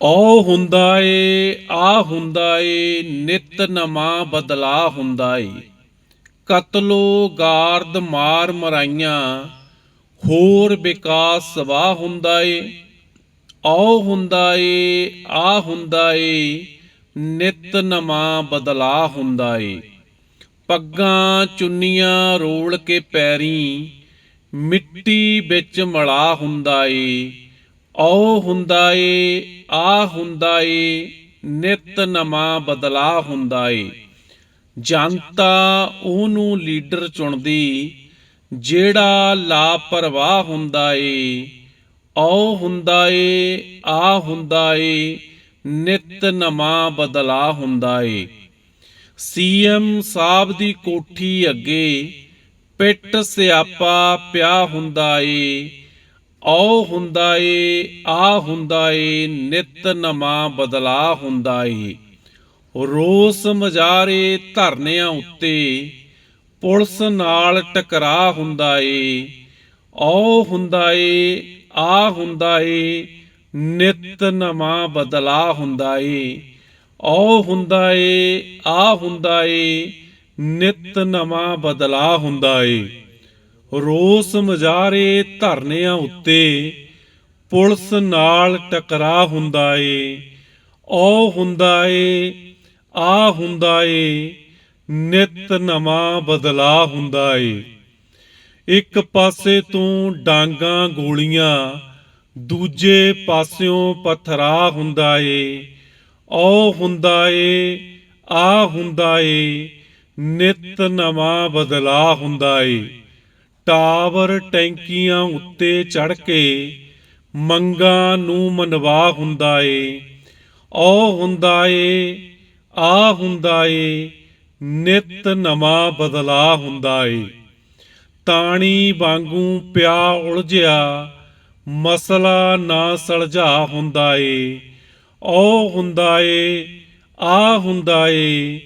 ਔ ਹੁੰਦਾ ਏ ਆ ਹੁੰਦਾ ਏ ਨਿਤ ਨਵਾਂ ਬਦਲਾ ਹੁੰਦਾ ਏ ਕਤਲੋ ਗਾਰਦ ਮਾਰ ਮਰਾਈਆਂ, ਹੋਰ ਵਿਕਾਸ ਸਵਾ ਹੁੰਦਾ ਏ ਔ ਹੁੰਦਾ ਏ ਆ ਹੁੰਦਾ ਏ ਨਿਤ ਨਵਾਂ ਬਦਲਾ ਹੁੰਦਾ ਏ ਪੱਗਾਂ ਚੁੰਨੀਆਂ ਰੋਲ ਕੇ ਪੈਰੀ, ਮਿੱਟੀ ਵਿੱਚ ਮਲਾ ਹੁੰਦਾ ਏ ਔ ਹੁੰਦਾ ਏ ਆ ਹੁੰਦਾ ਏ ਨਿਤ ਨਵਾਂ ਬਦਲਾ ਹੁੰਦਾ ਏ ਜਨਤਾ ਉਹਨੂੰ ਲੀਡਰ ਚੁਣਦੀ, ਜਿਹੜਾ ਲਾਪਰਵਾਹ ਹੁੰਦਾ ਏ ਔ ਹੁੰਦਾ ਏ ਆ ਹੁੰਦਾ ਏ ਨਿਤ ਨਵਾਂ ਬਦਲਾ ਹੁੰਦਾ ਏ ਸੀਐਮ ਸਾਹਿਬ ਦੀ ਕੋਠੀ ਅੱਗੇ ਪਿੱਟ ਸਿਆਪਾ ਪਿਆ ਹੁੰਦਾ ਏ ਔ ਹੁੰਦਾ ਏ ਆ ਹੁੰਦਾ ਏ ਨਿਤ ਨਵਾਂ ਬਦਲਾ ਹੁੰਦਾ ਏ ਰੋਸ ਮਜਾਰੇ ਧਰਨਿਆਂ ਉੱਤੇ, ਪੁਲਿਸ ਨਾਲ ਟਕਰਾ ਹੁੰਦਾ ਏ ਔ ਹੁੰਦਾ ਏ ਆ ਹੁੰਦਾ ਏ ਨਿਤ ਨਵਾਂ ਬਦਲਾ ਹੁੰਦਾ ਏ ਔ ਹੁੰਦਾ ਏ ਆ ਹੁੰਦਾ ਏ ਨਿਤ ਨਵਾਂ ਬਦਲਾ ਹੁੰਦਾ ਏ ਰੋਸ ਮਜਾਰੇ ਧਰਨਿਆਂ ਉੱਤੇ ਪੁਲਿਸ ਨਾਲ ਟਕਰਾ ਹੁੰਦਾ ਏ ਔ ਹੁੰਦਾ ਏ ਆ ਹੁੰਦਾ ਏ ਨਿਤ ਨਵਾਂ ਬਦਲਾ ਹੁੰਦਾ ਏ ਇੱਕ ਪਾਸੇ ਤੋਂ ਡਾਂਗਾ ਗੋਲੀਆਂ, ਦੂਜੇ ਪਾਸਿਓਂ ਪਥਰਾ ਹੁੰਦਾ ਏ ਔ ਹੁੰਦਾ ਏ ਆ ਹੁੰਦਾ ਏ ਨਿਤ ਨਵਾਂ ਬਦਲਾ ਹੁੰਦਾ ਏ ਟਾਵਰ ਟੈਂਕੀਆਂ ਉੱਤੇ ਚੜ ਕੇ ਮੰਗਾਂ ਨੂੰ ਮਨਵਾ ਹੁੰਦਾ ਏ। ਔ ਹੁੰਦਾ ਏ ਆ ਹੁੰਦਾ ਏ, ਨਿਤ ਨਵਾਂ ਬਦਲਾ ਹੁੰਦਾ ਏ। ਤਾਣੀ ਵਾਂਗੂ ਪਿਆ ਉਲਝਿਆ, ਮਸਲਾ ਨਾ ਸਲਝਾ ਹੁੰਦਾ ਏ। ਔ ਹੁੰਦਾ ਏ ਆ ਹੁੰਦਾ ਏ,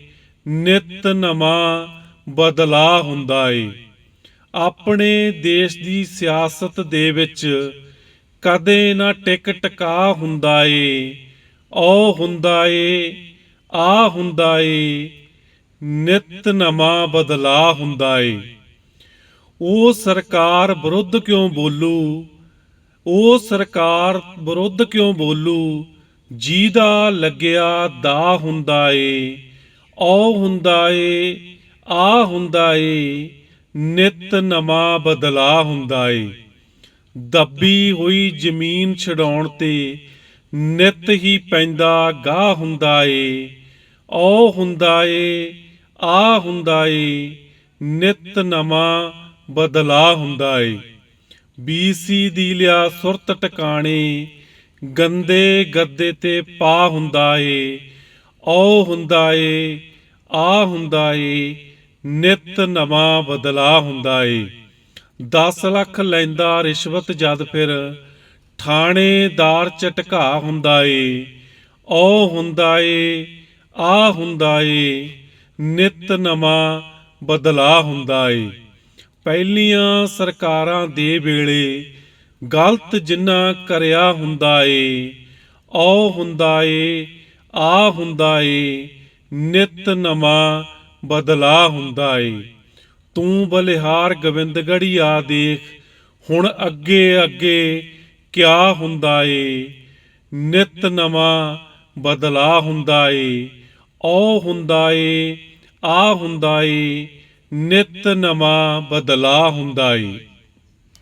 ਨਿਤ ਨਵਾਂ ਬਦਲਾ ਹੁੰਦਾ ਏ। ਆਪਣੇ ਦੇਸ਼ ਦੀ ਸਿਆਸਤ ਦੇ ਵਿੱਚ ਕਦੇ ਨਾ ਟਿਕ ਟਕਾ ਹੁੰਦਾ ਏ ਔ ਹੁੰਦਾ ਏ ਆ ਹੁੰਦਾ ਏ ਨਿਤ ਨਵਾਂ ਬਦਲਾ ਹੁੰਦਾ ਏ ਉਹ ਸਰਕਾਰ ਵਿਰੁੱਧ ਕਿਉਂ ਬੋਲੂ? ਉਹ ਸਰਕਾਰ ਵਿਰੁੱਧ ਕਿਉਂ ਬੋਲੂ? ਜਿਹਦਾ ਲੱਗਿਆ ਦਾ ਹੁੰਦਾ ਏ ਔ ਹੁੰਦਾ ਏ ਆ ਹੁੰਦਾ ਏ ਨਿਤ ਨਵਾਂ ਬਦਲਾ ਹੁੰਦਾ ਏ। ਦੱਬੀ ਹੋਈ ਜ਼ਮੀਨ ਛਡਾਉਣ ਤੇ ਨਿਤ ਹੀ ਪੈਂਦਾ ਗਾਹ ਹੁੰਦਾ ਏ। ਔ ਹੁੰਦਾ ਏ ਆ ਹੁੰਦਾ ਏ, ਨਿਤ ਨਵਾਂ ਬਦਲਾ ਹੁੰਦਾ ਏ। ਬੀਸੀ ਦੀ ਲਿਆ ਸੁਰਤ ਟਿਕਾਣੇ, ਗੰਦੇ ਗੱਦੇ ਤੇ ਪਾ ਹੁੰਦਾ ਏ। ਔ ਹੁੰਦਾ ਏ ਆ ਹੁੰਦਾ ਏ ਨਿਤ ਨਵਾਂ ਬਦਲਾ ਹੁੰਦਾ ਏ। 10 ਲੱਖ ਲੈਂਦਾ ਰਿਸ਼ਵਤ ਜਦ ਫਿਰ ਥਾਣੇਦਾਰ ਝਟਕਾ ਹੁੰਦਾ ਏ। ਔ ਹੁੰਦਾ ਏ ਆ ਹੁੰਦਾ ਏ, ਨਿਤ ਨਵਾਂ ਬਦਲਾ ਹੁੰਦਾ ਏ। ਪਹਿਲੀਆਂ ਸਰਕਾਰਾਂ ਦੇ ਵੇਲੇ ਗਲਤ ਜਿੰਨਾ ਕਰਿਆ ਹੁੰਦਾ ਏ ਔ ਹੁੰਦਾ ਏ ਆ ਹੁੰਦਾ ਏ, ਨਿਤ ਨਵਾਂ ਬਦਲਾ ਹੁੰਦਾ ਏ। ਤੂੰ ਬਲਿਹਾਰ ਗੋਬਿੰਦਗੜੀਆ ਦੇਖ, ਹੁਣ ਅੱਗੇ ਅੱਗੇ ਕਿਆ ਹੁੰਦਾ ਏ। ਨਿਤ ਨਵਾਂ ਬਦਲਾ ਹੁੰਦਾ ਏ। ਔ ਹੁੰਦਾ ਏ, ਆ ਹੁੰਦਾ ਏ। ਨਿਤ ਨਵਾਂ ਬਦਲਾ ਹੁੰਦਾ ਏ।